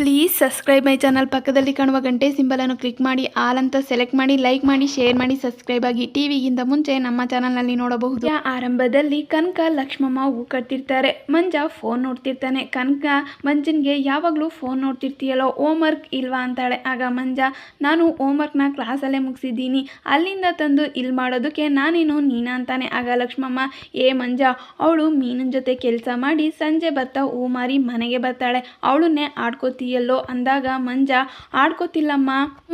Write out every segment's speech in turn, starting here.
Please subscribe my channel ಪಕ್ಕದಲ್ಲಿ ಕಾಣುವ ಗಂಟೆ ಸಿಂಬಲನ್ನು ಕ್ಲಿಕ್ ಮಾಡಿ ಆಲ್ ಅಂತ ಸೆಲೆಕ್ಟ್ ಮಾಡಿ ಲೈಕ್ ಮಾಡಿ ಶೇರ್ ಮಾಡಿ ಸಬ್ಸ್ಕ್ರೈಬ್ ಆಗಿ ಟಿವಿಗಿಂತ ಮುಂಚೆ ನಮ್ಮ ಚಾನಲ್ನಲ್ಲಿ ನೋಡಬಹುದು. ಆರಂಭದಲ್ಲಿ ಕನಕ, ಲಕ್ಷ್ಮಮ್ಮ ಹೂ ಕಟ್ತಿರ್ತಾರೆ ಮಂಜ ಫೋನ್ ನೋಡ್ತಿರ್ತಾನೆ. ಕನಕ ಮಂಜನ್ಗೆ ಯಾವಾಗಲೂ ಫೋನ್ ನೋಡ್ತಿರ್ತೀಯಲ್ಲೋ ಹೋಮ್ ವರ್ಕ್ ಇಲ್ವಾ ಅಂತಾಳೆ. ಆಗ ಮಂಜ, ನಾನು ಹೋಮ್ ವರ್ಕ್ನ ಕ್ಲಾಸಲ್ಲೇ ಮುಗಿಸಿದ್ದೀನಿ. ಅಲ್ಲಿಂದ ತಂದು ಇಲ್ಲಿ ಮಾಡೋದಕ್ಕೆ ನಾನೇನು ನೀನಾ ಅಂತಾನೆ. ಆಗ ಲಕ್ಷ್ಮಮ್ಮ, ಏ ಮಂಜ, ಅವಳು ಮೀನಿನ ಜೊತೆ ಕೆಲಸ ಮಾಡಿ ಸಂಜೆ ಬರ್ತಾ ಹೂ ಮಾರಿ ಮನೆಗೆ ಬರ್ತಾಳೆ. ಅವಳನ್ನೇ ಆಡ್ಕೋತೀಯಲ್ಲೋ ಅಂದಾಗ ಮಂಜ, ಆಡ್ಕೋತಿಲ್ಲಮ್ಮ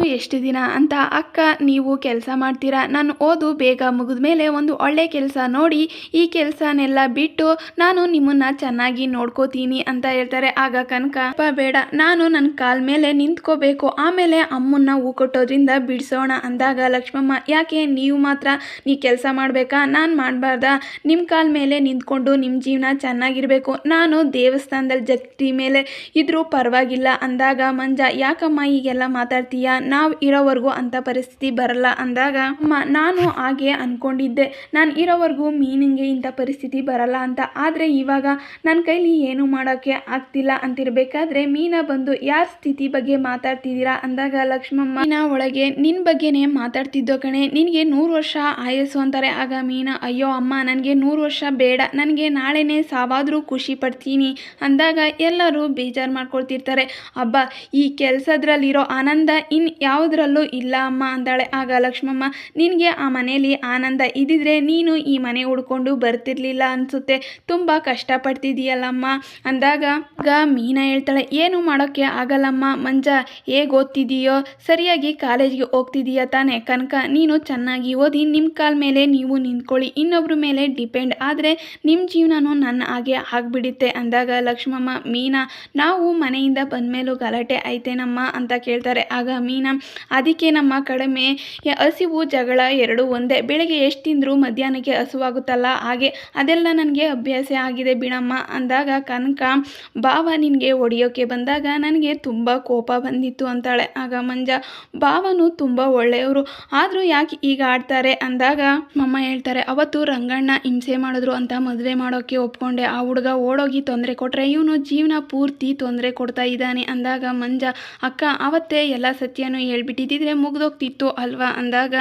ಎಷ್ಟು ದಿನ ಅಂತ, ಅಕ್ಕ, ನೀವು ಕೆಲಸ ಮಾಡ್ತೀರಾ? ನಾನು ಓದು, ಬೇಗ ಮುಗಿದ ಮೇಲೆ ಒಂದು ಒಳ್ಳೆ ಕೆಲಸ ನೋಡಿ, ಈ ಕೆಲಸನೆಲ್ಲ ಬಿಟ್ಟು ನಾನು ನಿಮ್ಮನ್ನ ಚೆನ್ನಾಗಿ ನೋಡ್ಕೋತೀನಿ ಅಂತ ಹೇಳ್ತಾರೆ. ಆಗ ಕನಕ, "ಅಪ್ಪ, ಬೇಡ, ನಾನು ನನ್ನ ಕಾಲ್ ಮೇಲೆ ನಿಂತ್ಕೋಬೇಕು. ಆಮೇಲೆ ಅಮ್ಮನ್ನ ಹೂ ಕೊಟ್ಟೋದ್ರಿಂದ ಬಿಡಿಸೋಣ ಅಂದಾಗ ಲಕ್ಷ್ಮಮ್ಮ, ಯಾಕೆ? ನೀವು ಮಾತ್ರ ನೀ ಕೆಲಸ ಮಾಡಬೇಕಾ? ನಾನು ಮಾಡಬಾರ್ದಾ? ನಿಮ್ಮ ಕಾಲ್ ಮೇಲೆ ನಿಂತ್ಕೊಂಡು ನಿಮ್ಮ ಜೀವನ ಚೆನ್ನಾಗಿರಬೇಕು. ನಾನು ದೇವಸ್ಥಾನದಲ್ಲಿ ಜಗತಿ ಮೇಲೆ ಇದ್ರೂ ಪರವಾಗಿಲ್ಲ. ಅಂದಾಗ, ಮಂಜ, ಯಾಕಮ್ಮ ಈಗೆಲ್ಲ ಮಾತಾಡ್ತೀಯ? ನಾವು ಇರೋವರೆಗೂ ಅಂಥ ಪರಿಸ್ಥಿತಿ ಬರಲ್ಲ ಅಂದಾಗ, ಅಮ್ಮ, ನಾನು ಹಾಗೆ ಅಂದ್ಕೊಂಡಿದ್ದೆ ನಾನು ಇರೋವರೆಗೂ ಮೀನಿಂಗೆ ಇಂಥ ಪರಿಸ್ಥಿತಿ ಬರಲ್ಲ ಅಂತ. ಆದರೆ ಇವಾಗ ನನ್ನ ಕೈಲಿ ಏನು ಮಾಡೋಕ್ಕೆ ಆಗ್ತಿಲ್ಲ ಅಂತಿರ್ಬೇಕಾದ್ರೆ, ಮೀನಾ ಬಂದು ಯಾರ ಸ್ಥಿತಿ ಬಗ್ಗೆ ಮಾತಾಡ್ತಿದ್ದೀರಾ ಅಂದಾಗ ಲಕ್ಷ್ಮಮ್ಮ, ಮೀನಾ ಒಳಗೆ ನಿನ್ನ ಬಗ್ಗೆನೇ ಮಾತಾಡ್ತಿದ್ದೋ ಕಣೆ. ನಿನಗೆ ನೂರು ವರ್ಷ ಆಯಸ್ಸು ಅಂತಾರೆ. ಆಗ ಮೀನಾ, ಅಯ್ಯೋ ಅಮ್ಮ, ನನಗೆ ನೂರು ವರ್ಷ ಬೇಡ. ನನಗೆ ನಾಳೆನೇ ಸಾವಾದರೂ ಖುಷಿ ಪಡ್ತೀನಿ ಅಂದಾಗ ಎಲ್ಲರೂ ಬೇಜಾರು ಮಾಡ್ಕೊಳ್ತಿರ್ತಾರೆ. ಅಬ್ಬ, ಈ ಕೆಲಸದ್ರಲ್ಲಿರೋ ಆನಂದ ಇನ್ನು ಯಾವುದ್ರಲ್ಲೂ ಇಲ್ಲ ಅಮ್ಮ ಅಂದಾಳೆ. ಆಗ ಲಕ್ಷ್ಮಮ್ಮ, ನಿನಗೆ ಆ ಮನೆಯಲ್ಲಿ ಆನಂದ ಇದ್ದಿದ್ರೆ ನೀನು ಈ ಮನೆ ಹುಡ್ಕೊಂಡು ಬರ್ತಿರ್ಲಿಲ್ಲ ಅನಿಸುತ್ತೆ. ತುಂಬ ಕಷ್ಟಪಡ್ತಿದ್ದೀಯಲ್ಲಮ್ಮ. ಅಂದಾಗ, ಆಗ ಮೀನಾ ಹೇಳ್ತಾಳೆ, ಏನು ಮಾಡೋಕ್ಕೆ ಆಗಲ್ಲಮ್ಮ. ಮಂಜ, ಹೇಗೆ ಓದ್ತಿದೀಯೋ? ಸರಿಯಾಗಿ ಕಾಲೇಜ್ಗೆ ಹೋಗ್ತಿದೀಯ ತಾನೇ. ಕನಕ, ನೀನು ಚೆನ್ನಾಗಿ ಓದಿ ನಿಮ್ಮ ಕಾಲ ಮೇಲೆ ನೀವು ನಿಂತ್ಕೊಳ್ಳಿ. ಇನ್ನೊಬ್ಬರ ಮೇಲೆ ಡಿಪೆಂಡ್ ಆದರೆ ನಿಮ್ಮ ಜೀವನನೂ ನನ್ನ ಹಾಗೆ ಆಗಿಬಿಡುತ್ತೆ. ಅಂದಾಗ ಲಕ್ಷ್ಮಮ್ಮ, ಮೀನಾ, ನಾವು ಮನೆಯಿಂದ ಬಂದಮೇಲೂ ಗಲಾಟೆ ಐತೇನಮ್ಮ ಅಂತ ಕೇಳ್ತಾರೆ. ಆಗ ಮೀನಾ, ಅದಕ್ಕೆ ನಮ್ಮ ಕಡಿಮೆ ಹಸಿವು ಜಗಳ ಎರಡು ಒಂದೇ. ಬೆಳಗ್ಗೆ ಎಷ್ಟು ತಿಂದರೂ ಮಧ್ಯಾಹ್ನಕ್ಕೆ ಹಸುವಾಗುತ್ತಲ್ಲ? ಹಾಗೆ ಅದೆಲ್ಲ ನನಗೆ ಅಭ್ಯಾಸ ಆಗಿದೆ ಬಿಡಮ್ಮ ಅಂದಾಗ ಕನಕ, ಬಾವ ನಿನಗೆ ಹೊಡೆಯೋಕ್ಕೆ ಬಂದಾಗ ನನಗೆ ತುಂಬ ಕೋಪ ಬಂದಿತ್ತು ಅಂತಾಳೆ. ಆಗ ಮಂಜ, ಬಾವನು ತುಂಬ ಒಳ್ಳೆಯವರು, ಆದರೂ ಯಾಕೆ ಈಗ ಆಡ್ತಾರೆ? ಅಂದಾಗ ಮಮ್ಮ ಹೇಳ್ತಾರೆ, ಅವತ್ತು ರಂಗಣ್ಣ ಹಿಂಸೆ ಮಾಡಿದ್ರು ಅಂತ ಮದುವೆ ಮಾಡೋಕ್ಕೆ ಒಪ್ಕೊಂಡೆ. ಆ ಹುಡುಗ ಓಡೋಗಿ ತೊಂದರೆ ಕೊಟ್ಟರೆ ಇವನು ಜೀವನ ಪೂರ್ತಿ ತೊಂದರೆ ಕೊಡ್ತಾ ಇದ್ದಾನೆ. ಅಂದಾಗ ಮಂಜ, ಅಕ್ಕ, ಅವತ್ತೇ ಎಲ್ಲ ಸತ್ಯನೂ ಹೇಳ್ಬಿಟ್ಟಿದ್ದಿದ್ರೆ ಮುಗ್ದೋಗ್ತಿತ್ತು ಅಲ್ವಾ? ಅಂದಾಗ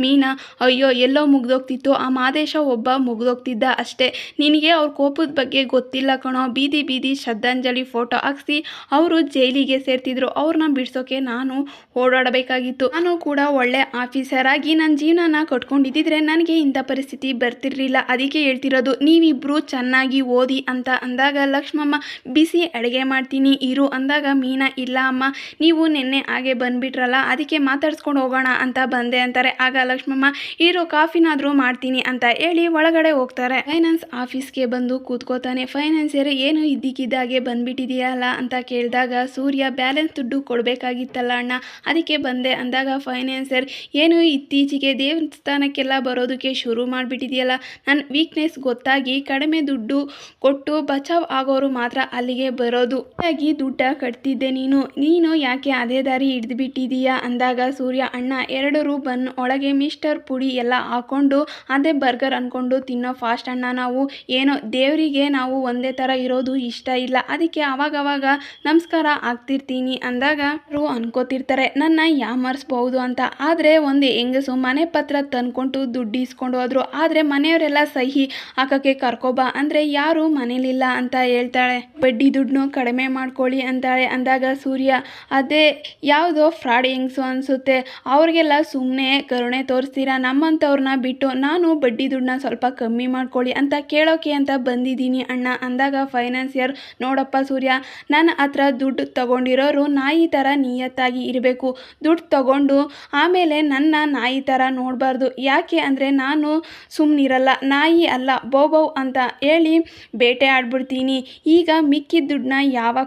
ಮೀನಾ, ಅಯ್ಯೋ, ಎಲ್ಲೋ ಮುಗ್ದೋಗ್ತಿತ್ತು. ಆ ಮಾದೇಶ ಒಬ್ಬ ಮುಗ್ದೋಗ್ತಿದ್ದ ಅಷ್ಟೇ. ನಿನಗೆ ಅವ್ರ ಕೋಪದ ಬಗ್ಗೆ ಗೊತ್ತಿಲ್ಲ ಕಣೋ. ಬೀದಿ ಬೀದಿ ಶ್ರದ್ಧಾಂಜಲಿ ಫೋಟೋ ಹಾಕ್ಸಿ ಅವರು ಜೈಲಿಗೆ ಸೇರ್ತಿದ್ರು. ಅವ್ರನ್ನ ಬಿಡಿಸೋಕೆ ನಾನು ಓಡಾಡಬೇಕಾಗಿತ್ತು. ನಾನು ಕೂಡ ಒಳ್ಳೆ ಆಫೀಸರ್ ಆಗಿ ನನ್ನ ಜೀವನನ ಕಟ್ಕೊಂಡಿದ್ದಿದ್ರೆ ನನಗೆ ಇಂಥ ಪರಿಸ್ಥಿತಿ ಬರ್ತಿರ್ಲಿಲ್ಲ. ಅದಕ್ಕೆ ಹೇಳ್ತಿರೋದು, ನೀವಿಬ್ರು ಚೆನ್ನಾಗಿ ಓದಿ ಅಂತ ಅಂದಾಗ, ಲಕ್ಷ್ಮಮ್ಮ, ಬಿಸಿ ಅಡುಗೆ ಮಾಡ್ತೀನಿ, ಇರು ಅಂದಾಗ ಮೀನಾ, ಇಲ್ಲ ಅಮ್ಮ, ನೀವು ನಿನ್ನೆ ಹಾಗೆ ಬಂದ್ಬಿಟ್ರಲ್ಲ, ಅದಕ್ಕೆ ಮಾತಾಡ್ಸ್ಕೊಂಡು ಹೋಗೋಣ ಅಂತ ಬಂದೆ ಅಂತಾರೆ. ಆಗ ಲಕ್ಷ್ಮಮ್ಮ, ಇರೋ, ಕಾಫಿನಾದರೂ ಮಾಡ್ತೀನಿ ಅಂತ ಹೇಳಿ ಒಳಗಡೆ ಹೋಗ್ತಾರೆ. ಫೈನಾನ್ಸ್ ಆಫೀಸ್ಗೆ ಬಂದು ಕೂತ್ಕೋತಾನೆ. ಫೈನಾನ್ಸಿಯರ್, ಏನು ಇದ್ದಕ್ಕಿದ್ದಾಗೆ ಬಂದ್ಬಿಟ್ಟಿದೆಯಲ್ಲ ಅಂತ ಕೇಳಿದಾಗ, ಸೂರ್ಯ ಬ್ಯಾಲೆನ್ಸ್ ದುಡ್ಡು ಕೊಡಬೇಕಾಗಿತ್ತಲ್ಲ ಅಣ್ಣ, ಅದಕ್ಕೆ ಬಂದೆ ಅಂದಾಗ ಫೈನಾನ್ಸರ್ ಏನು ಇತ್ತೀಚೆಗೆ ದೇವಸ್ಥಾನಕ್ಕೆಲ್ಲ ಬರೋದಕ್ಕೆ ಶುರು ಮಾಡಿಬಿಟ್ಟಿದೆಯಲ್ಲ ನನ್ನ ವೀಕ್ನೆಸ್ ಗೊತ್ತಾಗಿ ಕಡಿಮೆ ದುಡ್ಡು ಕೊಟ್ಟು ಬಚಾವ್ ಆಗೋರು ಮಾತ್ರ ಅಲ್ಲಿಗೆ ಬರೋದು. ಹಾಗಾಗಿ ದುಡ್ಡ ಕಟ್ತಿದ್ದೆ ನೀನು. ನೀನು ಯಾಕೆ ಅದೇ ದಾರಿ ಹಿಡ್ದು ಬಿಟ್ಟಿದೀಯಾ ಅಂದಾಗ ಸೂರ್ಯ, ಅಣ್ಣ, ಎರಡು ರೂ ಬನ್ ಒಳಗೆ ಮಿಸ್ಟರ್ ಪುಡಿ ಎಲ್ಲ ಹಾಕೊಂಡು ಅದೇ ಬರ್ಗರ್ ಅನ್ಕೊಂಡು ತಿನ್ನೋ ಫಾಸ್ಟ್ ಅಣ್ಣ ನಾವು. ಏನೋ, ದೇವರಿಗೆ ನಾವು ಒಂದೇ ಥರ ಇರೋದು ಇಷ್ಟ ಇಲ್ಲ. ಅದಕ್ಕೆ ಅವಾಗವಾಗ ನಮಸ್ಕಾರ ಆಗ್ತಿರ್ತೀನಿ ಅಂದಾಗ ರೂ ಅನ್ಕೋತಿರ್ತಾರೆ. ನನ್ನ ಯಾಮರ್ಸ್ಬಹುದು ಅಂತ. ಆದರೆ ಒಂದು ಹೆಂಗಸು ಮನೆ ಪತ್ರ ತಂದ್ಕೊಂಡು ದುಡ್ಡು ಇಸ್ಕೊಂಡು ಹೋದ್ರು. ಆದರೆ ಮನೆಯವರೆಲ್ಲ ಸಹಿ ಹಾಕೋಕ್ಕೆ ಕರ್ಕೊಬಾ ಅಂದರೆ ಯಾರು ಮನೇಲಿಲ್ಲ ಅಂತ ಹೇಳ್ತಾಳೆ. ಬಡ್ಡಿ ದುಡ್ಡನ್ನು ಕಡಿಮೆ ಮಾಡ್ಕೊಳ್ಳಿ ಅಂತಾಳೆ ಅಂದಾಗ ಸೂರ್ಯ, ಅದೇ ಯಾವುದೋ ಫ್ರಾಡ್ ಹೆಂಗ್ಸು ಅನಿಸುತ್ತೆ. ಅವ್ರಿಗೆಲ್ಲ ಸುಮ್ಮನೆ ಕರುಣೆ ತೋರಿಸ್ತೀರಾ? ನಮ್ಮಂಥವ್ರನ್ನ ಬಿಟ್ಟು ನಾನು ಬಡ್ಡಿ ದುಡ್ಡನ್ನ ಸ್ವಲ್ಪ ಕಮ್ಮಿ ಮಾಡ್ಕೊಳ್ಳಿ ಅಂತ ಕೇಳೋಕೆ ಅಂತ ಬಂದಿದ್ದೀನಿ ಅಣ್ಣ, ಅಂದಾಗ ಫೈನಾನ್ಸಿಯರ್, ನೋಡಪ್ಪ ಸೂರ್ಯ, ನನ್ನ ಹತ್ರ ದುಡ್ಡು ತಗೊಂಡಿರೋರು ನಾಯಿ ಥರ ನಿಯತ್ತಾಗಿ ಇರಬೇಕು. ದುಡ್ಡು ತಗೊಂಡು ಆಮೇಲೆ ನನ್ನ ನಾಯಿ ಥರ ನೋಡಬಾರ್ದು. ಯಾಕೆ ಅಂದರೆ ನಾನು ಸುಮ್ಮನಿರಲ್ಲ ನಾಯಿ ಅಲ್ಲ, ಬೋಬೌ ಅಂತ ಹೇಳಿ ಬೇಟೆ ಆಡ್ಬಿಡ್ತೀನಿ. ಈಗ ಮಿಕ್ಕಿದ ದುಡ್ಡನ್ನ ಯಾವಾಗ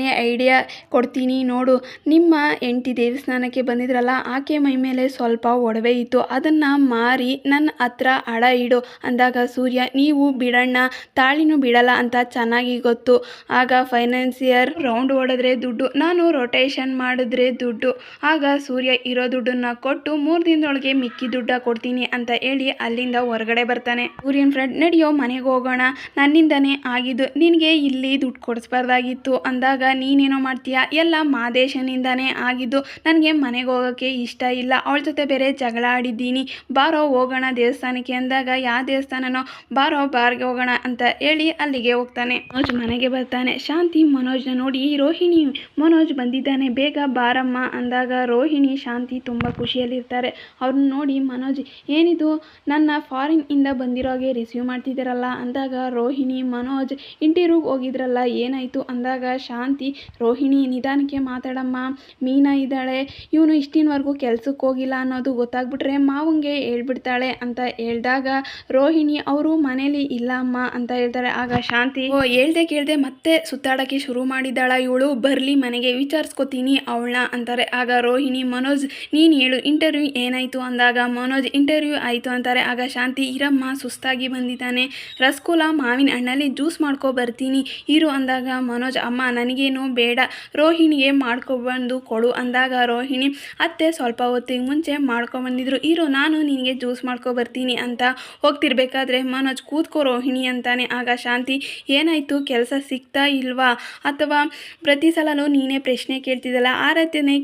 ಕೊಡ್ತೀಯಾನೇ ಐಡಿಯಾ ಕೊಡ್ತೀನಿ. ನೋಡು, ನಿಮ್ಮ ಎಂಟಿ ದೇವಸ್ಥಾನಕ್ಕೆ ಬಂದಿದ್ರಲ್ಲ, ಆಕೆ ಮೈ ಮೇಲೆ ಸ್ವಲ್ಪ ಒಡವೆ ಇತ್ತು. ಅದನ್ನು ಮಾರಿ ನನ್ನ ಹತ್ರ ಅಡ ಇಡು ಅಂದಾಗ, ಸೂರ್ಯ, ನೀವು ಬಿಡಣ್ಣ, ತಾಳಿನೂ ಬಿಡಲ್ಲ ಅಂತ ಚೆನ್ನಾಗಿ ಗೊತ್ತು. ಆಗ ಫೈನಾನ್ಸಿಯರ್ ರೌಂಡ್ ಹೊಡೆದ್ರೆ ದುಡ್ಡು, ನಾನು ರೊಟೇಷನ್ ಮಾಡಿದ್ರೆ ದುಡ್ಡು. ಆಗ ಸೂರ್ಯ ಇರೋ ದುಡ್ಡನ್ನ ಕೊಟ್ಟು ಮೂರು ದಿನದೊಳಗೆ ಮಿಕ್ಕಿ ದುಡ್ಡ ಕೊಡ್ತೀನಿ ಅಂತ ಹೇಳಿ ಅಲ್ಲಿಂದ ಹೊರಗಡೆ ಬರ್ತಾನೆ. ಸೂರ್ಯನ್ ಫ್ರೆಂಡ್ ನಡೆಯೋ, ಮನೆಗೆ ಹೋಗೋಣ. ನನ್ನಿಂದನೇ ಆಗಿದ್ದು, ನಿನಗೆ ಇಲ್ಲಿ ದುಡ್ಡು ಕೊಡಿಸ್ಬಾರ್ದಾಗಿತ್ತು ಅಂದಾಗ ನೀನೇನೋ ಮಾಡ್ತೀಯಾ? ಎಲ್ಲ ಮಾದೇಶನಿಂದಾನೇ ಆಗಿದ್ದು ನನಗೆ ಮನೆಗೆ ಹೋಗೋಕ್ಕೆ ಇಷ್ಟ ಇಲ್ಲ. ಅವಳ ಜೊತೆ ಬೇರೆ ಜಗಳ ಆಡಿದ್ದೀನಿ. ಬಾರೋ ಹೋಗೋಣ ದೇವಸ್ಥಾನಕ್ಕೆ ಅಂದಾಗ ಯಾವ ದೇವಸ್ಥಾನನೋ? ಬಾರೋ ಬಾರ್ಗೆ ಹೋಗೋಣ ಅಂತ ಹೇಳಿ ಅಲ್ಲಿಗೆ ಹೋಗ್ತಾನೆ. ಮನೋಜ್ ಮನೆಗೆ ಬರ್ತಾನೆ. ಶಾಂತಿ ಮನೋಜ್ನ ನೋಡಿ ರೋಹಿಣಿ ಮನೋಜ್ ಬಂದಿದ್ದಾನೆ. ಬೇಗ ಬಾರಮ್ಮ ಅಂದಾಗ ರೋಹಿಣಿ ಶಾಂತಿ ತುಂಬ ಖುಷಿಯಲ್ಲಿರ್ತಾರೆ. ಅವ್ರನ್ನ ನೋಡಿ ಮನೋಜ್, ಏನಿದು? ನನ್ನ ಫಾರಿನ್ ಇಂದ ಬಂದಿರೋಗೆ ರಿಸೀವ್ ಮಾಡ್ತಿದ್ದೀರಲ್ಲ? ಅಂದಾಗ ರೋಹಿಣಿ ಮನೋಜ್ ಇಂಟೀರ್ಯೂಗೆ ಹೋಗಿದ್ರಲ್ಲ? ಏನಾಯಿತು? ಅಂದಾಗ ಶಾಂತಿ ರೋಹಿಣಿ, ನಿಧಾನಕ್ಕೆ ಮಾತಾಡಮ್ಮ. ಮೀನಾ ಇದ್ದಾಳೆ. ಇವನು ಇಷ್ಟಿನವರೆಗೂ ಕೆಲ್ಸಕ್ಕೆ ಹೋಗಿಲ್ಲ ಅನ್ನೋದು ಗೊತ್ತಾಗ್ಬಿಟ್ರೆ ಮಾವಂಗೆ ಹೇಳ್ಬಿಡ್ತಾಳೆ ಅಂತ ಹೇಳಿದಾಗ ರೋಹಿಣಿ, ಅವರು ಮನೇಲಿ ಇಲ್ಲ ಅಮ್ಮ ಅಂತ ಹೇಳ್ತಾರೆ. ಆಗ ಶಾಂತಿ, ಓ, ಹೇಳ್ದೆ ಕೇಳ್ದೆ ಮತ್ತೆ ಸುತ್ತಾಡೋಕ್ಕೆ ಶುರು ಮಾಡಿದ್ದಾಳ ಇವಳು. ಬರಲಿ ಮನೆಗೆ, ವಿಚಾರಿಸ್ಕೊತೀನಿ ಅವಳನ್ನ ಅಂತಾರೆ. ಆಗ ರೋಹಿಣಿ, ಮನೋಜ್, ನೀನು ಹೇಳು ಇಂಟರ್ವ್ಯೂ ಏನಾಯಿತು? ಅಂದಾಗ, ಮನೋಜ್ ಇಂಟರ್ವ್ಯೂ ಆಯಿತು ಅಂತಾರೆ. ಆಗ ಶಾಂತಿ, ಇರಮ್ಮ, ಸುಸ್ತಾಗಿ ಬಂದಿದ್ದಾನೆ. ರಸಗುಲ್ಲ, ಮಾವಿನ ಹಣ್ಣಲ್ಲಿ ಜ್ಯೂಸ್ ಮಾಡ್ಕೊ ಬರ್ತೀನಿ, ಇರು ಅಂದಾಗ ಮನೋಜ್, ಅಮ್ಮ ನನಗೇನು ಬೇಡ. ರೋಹಿಣಿಗೆ ಮಾಡ್ಕೊಬಂದು ಕೊಡು ಅಂದಾಗ ರೋಹಿಣಿ, ಅತ್ತೆ ಸ್ವಲ್ಪ ಹೊತ್ತಿಗೆ ಮುಂಚೆ ಮಾಡ್ಕೊಬಂದಿದ್ರು ಇರೋ, ನಾನು ನಿನಗೆ ಜ್ಯೂಸ್ ಮಾಡ್ಕೊ ಬರ್ತೀನಿ ಅಂತ ಹೋಗ್ತಿರ್ಬೇಕಾದ್ರೆ ಮನೋಜ್, ಕೂತ್ಕೋ ರೋಹಿಣಿ ಅಂತಾನೆ. ಆಗ ಶಾಂತಿ, ಏನಾಯಿತು? ಕೆಲಸ ಸಿಗ್ತಾ ಇಲ್ವಾ? ಅಥವಾ ಪ್ರತಿ ಸಲನೂ ನೀನೇ ಪ್ರಶ್ನೆ ಕೇಳ್ತಿದ್ದಲ್ಲ? ಆ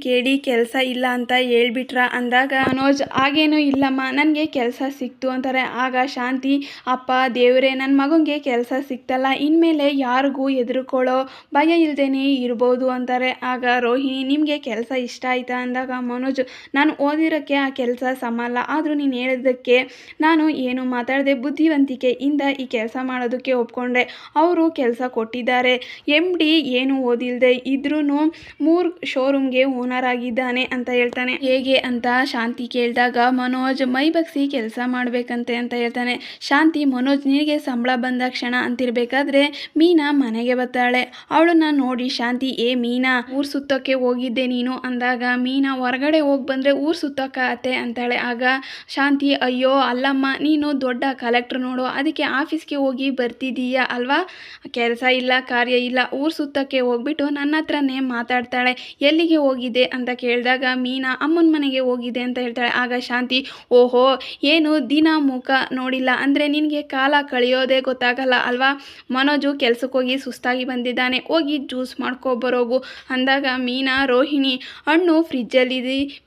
ಕೇಳಿ ಕೆಲಸ ಇಲ್ಲ ಅಂತ ಹೇಳ್ಬಿಟ್ರ? ಅಂದಾಗ ಮನೋಜ್, ಹಾಗೇನೂ ಇಲ್ಲಮ್ಮ. ನನಗೆ ಕೆಲಸ ಸಿಕ್ತು ಅಂತಾರೆ. ಆಗ ಶಾಂತಿ, ಅಪ್ಪ, ದೇವರೇ ನನ್ನ ಮಗನಿಗೆ ಕೆಲಸ ಸಿಕ್ತಲ್ಲ. ಇನ್ಮೇಲೆ ಯಾರಿಗೂ ಎದುರುಕೊಳ್ಳೋ ಭಯ ಇಲ್ದೇನೆ ಇರ್ಬೋದು ಅಂತಾರೆ. ಆಗ ರೋಹಿಣಿ, ನಿಮಗೆ ಕೆಲಸ ಇಷ್ಟ ಆಯ್ತಾ? ಅಂದಾಗ, ಮನೋಜ್, ನಾನು ಓದಿರೋಕ್ಕೆ ಆ ಕೆಲಸ ಸಮಲ್ಲ. ಆದರೂ ನೀನು ಹೇಳಿದ್ದಕ್ಕೆ ನಾನು ಏನು ಮಾತಾಡದೆ ಬುದ್ಧಿವಂತಿಕೆಯಿಂದ ಈ ಕೆಲಸ ಮಾಡೋದಕ್ಕೆ ಒಪ್ಕೊಂಡೆ. ಅವರು ಕೆಲಸ ಕೊಟ್ಟಿದ್ದಾರೆ. ಎಂ ಡಿ ಏನು ಓದಿಲ್ಲದೆ ಇದ್ರೂ ಮೂರು ಶೋರೂಮ್ಗೆ ಓನರ್ ಆಗಿದ್ದಾನೆ ಅಂತ ಹೇಳ್ತಾನೆ. ಹೇಗೆ ಅಂತ ಶಾಂತಿ ಕೇಳಿದಾಗ, ಮನೋಜ್ ಮೈ ಬಗ್ಸಿ ಕೆಲಸ ಮಾಡಬೇಕಂತೆ ಅಂತ ಹೇಳ್ತಾನೆ. ಶಾಂತಿ, ಮನೋಜ್, ನಿನಗೆ ಸಂಬಳ ಬಂದ ಕ್ಷಣ ಅಂತಿರಬೇಕಾದ್ರೆ ಮೀನಾ ಮನೆಗೆ ಬರ್ತಾಳೆ. ಅವಳನ್ನ ನೋಡಿ ಶಾಂತಿ, ಏ ಮೀನಾ, ಊರ್ ಸುತ್ತಕ್ಕೆ ಹೋಗಿದ್ದೆ ನೀನು? ಅಂದಾಗ, ಮೀನಾ, ಹೊರಗಡೆ ಹೋಗಿ ಬಂದರೆ ಊರು ಅತ್ತೆ ಅಂತಾಳೆ. ಆಗ, ಶಾಂತಿ, ಅಯ್ಯೋ, ಅಲ್ಲಮ್ಮ, ನೀನು ದೊಡ್ಡ ಕಲೆಕ್ಟ್ರ್ ನೋಡು, ಅದಕ್ಕೆ ಆಫೀಸ್ಗೆ ಹೋಗಿ ಬರ್ತಿದ್ದೀಯಾ ಅಲ್ವಾ? ಕೆಲಸ ಇಲ್ಲ, ಕಾರ್ಯ ಇಲ್ಲ, ಊರು ಸುತ್ತಕ್ಕೆ ಹೋಗ್ಬಿಟ್ಟು ನನ್ನ ಹತ್ರನೇ ಮಾತಾಡ್ತಾಳೆ. ಎಲ್ಲಿಗೆ ಹೋಗಿದೆ? ಅಂತ ಕೇಳಿದಾಗ, ಮೀನಾ, ಅಮ್ಮನ ಮನೆಗೆ ಹೋಗಿದೆ ಅಂತ ಹೇಳ್ತಾಳೆ. ಆಗ, ಶಾಂತಿ, ಓಹೋ, ಏನು ದಿನ ಮುಖ ನೋಡಿಲ್ಲ, ಅಂದರೆ ನಿನಗೆ ಕಾಲ ಕಳೆಯೋದೇ ಗೊತ್ತಾಗಲ್ಲ ಅಲ್ವಾ? ಮನೋಜು ಕೆಲ್ಸಕ್ಕೆ ಹೋಗಿ ಸುಸ್ತಾಗಿ ಬಂದಿದ್ದಾನೆ, ಹೋಗಿ ಜ್ಯೂಸ್ ಮಾಡ್ಕೊ ಬರೋಗು. ಅಂದಾಗ ಮೀನಾ, ರೋಹಿಣಿ, ಹಣ್ಣು ಫ್ರಿಜ್ಜಲ್ಲಿ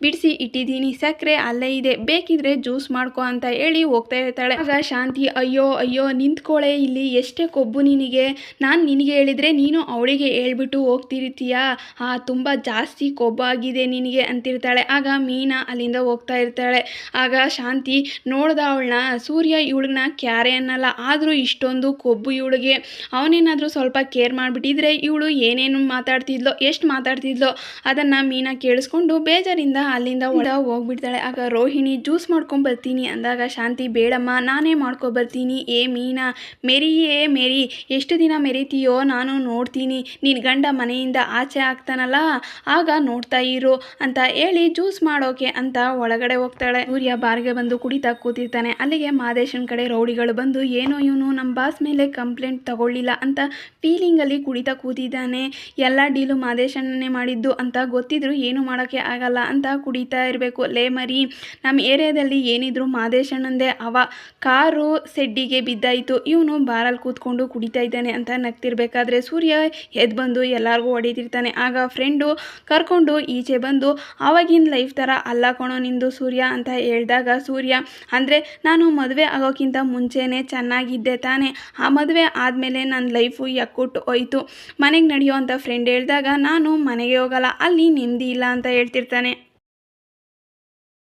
ಬಿಡಿಸಿ ಇಟ್ಟಿದ್ದೀನಿ ಸಕ್ಕರೆ ಅಲ್ಲೇ ಇದೆ, ಬೇಕಿದ್ರೆ ಜ್ಯೂಸ್ ಮಾಡ್ಕೊ ಅಂತ ಹೇಳಿ ಹೋಗ್ತಾ ಇರ್ತಾಳೆ. ಆಗ ಶಾಂತಿ, ಅಯ್ಯೋ ಅಯ್ಯೋ ನಿಂತ್ಕೊಳ್ಳೆ ಇಲ್ಲಿ, ಎಷ್ಟೇ ಕೊಬ್ಬು ನಿನಗೆ. ನಾನು ನಿನಗೆ ಹೇಳಿದರೆ ನೀನು ಅವಳಿಗೆ ಹೇಳ್ಬಿಟ್ಟು ಹೋಗ್ತಿರ್ತೀಯಾ? ಆ, ತುಂಬ ಜಾಸ್ತಿ ಕೊಬ್ಬಾಗಿದೆ ನಿನಗೆ ಅಂತಿರ್ತಾಳೆ. ಆಗ ಮೀನಾ ಅಲ್ಲಿಂದ ಹೋಗ್ತಾ ಇರ್ತಾಳೆ. ಆಗ ಶಾಂತಿ ನೋಡ್ದ ಅವಳನ್ನ, ಸೂರ್ಯ ಇವಳನ್ನ ಕ್ಯಾರೆ ಅನ್ನಲ್ಲ, ಆದರೂ ಇಷ್ಟೊಂದು ಕೊಬ್ಬು ಇವಳಿಗೆ. ಅವನೇನಾದರೂ ಸ್ವಲ್ಪ ಕೇರ್ ಮಾಡಿಬಿಟ್ಟಿದ್ರೆ ಇವಳು ಏನೇನು ಮಾತಾಡ್ತಿದ್ಲೋ, ಎಷ್ಟು ಮಾತಾಡ್ತಿದ್ಲೋ ಅದನ್ನು ಮೀನಾ ಕೇಳಿಸ್ಕೊಂಡು ಬೇಜಾರಿಂದ ಅಲ್ಲಿಂದ ಒಳ ಹೋಗ್ಬಿಡ್ತಾಳೆ. ಆಗ ರೋಹಿಣಿ, ಜ್ಯೂಸ್ ಮಾಡ್ಕೊಂಡು ಬರ್ತೀನಿ ಅಂದಾಗ ಶಾಂತಿ, ಬೇಡಮ್ಮ, ನಾನೇ ಮಾಡ್ಕೊಬರ್ತೀನಿ ಏ ಮೀನಾ ಮೆರಿಯೇ ಮೆರಿ, ಎಷ್ಟು ದಿನ ಮೆರಿತೀಯೋ, ನಾನು ನೋಡ್ತೀನಿ. ನಿನ್ನ ಗಂಡ ಮನೆಯಿಂದ ಆಚೆ ಆಗ್ತಾನಲ್ಲ, ಆಗ ನೋಡ್ತಾ ಇರು ಅಂತ ಹೇಳಿ ಜ್ಯೂಸ್ ಮಾಡೋಕೆ ಅಂತ ಒಳಗಡೆ ಹೋಗ್ತಾಳೆ. ಸೂರ್ಯ ಬಾರ್ಗೆ ಬಂದು ಕುಡಿತಾ ಕೂತಿರ್ತಾನೆ. ಅಲ್ಲಿಗೆ ಮಾದೇಶನ್ ಕಡೆ ರೌಡಿಗಳು ಬಂದು, ಏನೋ ಇವನು ನಮ್ಮ ಬಾಸ್ ಮೇಲೆ ಕಂಪ್ಲೇಂಟ್ ತಗೊಳ್ಳಿಲ್ಲ ಅಂತ ಫೀಲಿಂಗಲ್ಲಿ ಕುಡಿತಾ ಕೂತಿದ್ದಾನೆ. ಎಲ್ಲ ಡೀಲು ಮಾದೇಶನೇ ಮಾಡಿದ್ದು ಅಂತ ಗೊತ್ತಿದ್ರು ಏನು ಮಾಡೋಕ್ಕೆ ಆಗಲ್ಲ ಅಂತ ಕುಡಿತಾ ಇರಬೇಕು. ಲೇ ಮರಿ ನಮ್ಮ ಏರಿಯಾದಲ್ಲಿ ಏನಿದ್ರು ಮಾದೇಶಣ್ಣಂದೇ ಅವ. ಕಾರು ಸೆಡ್ಡಿಗೆ ಬಿದ್ದಾಯಿತು. ಇವನು ಬಾರಲ್ಲಿ ಕೂತ್ಕೊಂಡು ಕುಡಿತಾ ಇದ್ದಾನೆ ಅಂತ ನಗ್ತಿರ್ಬೇಕಾದ್ರೆ ಸೂರ್ಯ ಎದ್ದು ಬಂದು ಎಲ್ಲರಿಗೂ ಹೊಡಿತಿರ್ತಾನೆ ಆಗ ಫ್ರೆಂಡು ಕರ್ಕೊಂಡು ಈಚೆ ಬಂದು ಆವಾಗಿನ ಲೈಫ್ ಥರ ಅಲ್ಲ ನಿಂದು ಸೂರ್ಯ ಅಂತ ಹೇಳಿದಾಗ ಸೂರ್ಯ, ಅಂದರೆ ನಾನು ಮದುವೆ ಆಗೋಕ್ಕಿಂತ ಮುಂಚೆನೇ ಚೆನ್ನಾಗಿದ್ದೆ ತಾನೆ. ಆ ಮದುವೆ ಆದಮೇಲೆ ನನ್ನ ಲೈಫು ಯಕ್ಕುಟ್ಟು ಹೋಯ್ತು. ಮನೆಗೆ ನಡೆಯೋ ಅಂತ ಫ್ರೆಂಡ್ ಹೇಳಿದಾಗ ನಾನು ಮನೆಗೆ ಹೋಗಲ್ಲ ಅಲ್ಲಿ ನೆಮ್ಮದಿ ಇಲ್ಲ ಅಂತ ಹೇಳ್ತಿರ್ತಾನೆ.